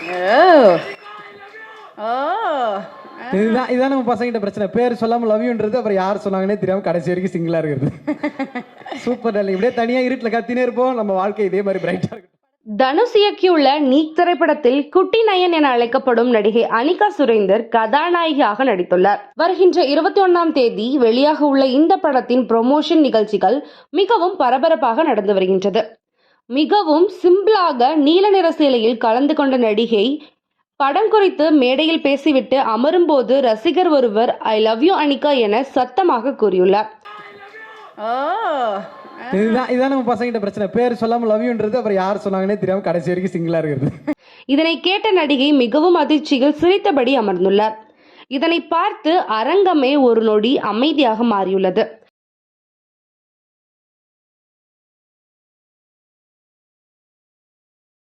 ஓ இதுதான் இதுதான் நம்ம பசங்கிட்ட பிரச்சனை. பேர் சொல்லாம லவ் யூன்றது அப்புறம் யார் சொன்னாங்கன்னே தெரியாம கடைசி வரைக்கும் சிங்கிளா இருக்கிறது. சூப்பர் டார்லிங் இப்படியே தனியா இருட்டுல கத்தினே இருப்போம். நம்ம வாழ்க்கை இதே மாதிரி பிரைட்டா இருக்கும். தனுஷ் இயக்கியுள்ள நீக் திரைப்படத்தில் குட்டி நயன் என அழைக்கப்படும் நடிகை அனிகா சுரேந்தர் கதாநாயகியாக நடித்துள்ளார். வருகின்ற இருபத்தி ஒன்னாம் தேதி வெளியாக உள்ள இந்த படத்தின் ப்ரொமோஷன் நிகழ்ச்சிகள் மிகவும் பரபரப்பாக நடந்து வருகின்றது. மிகவும் சிம்பிளாக நீல நிற சேலையில் கலந்து கொண்ட நடிகை படம் குறித்து மேடையில் பேசிவிட்டு அமரும்போது ரசிகர் ஒருவர் ஐ லவ் யூ அனிகா என சத்தமாக கூறியுள்ளார். ஓ. இதுதான் இதுதான் நம்ம பசங்கிட்ட பிரச்சனை. பேர் சொல்லாம லவ் யூன்றது அப்புறம் யார் சொன்னாங்கன்னே தெரியாம கடைசி வரைக்கும் சிங்கிளா இருக்கிறது. இதனை கேட்ட நடிகை மிகவும் அதிர்ச்சியில் சிரித்தபடி அமர்ந்துள்ளார். இதனை பார்த்து அரங்கமே ஒரு நொடி அமைதியாக மாறியுள்ளது.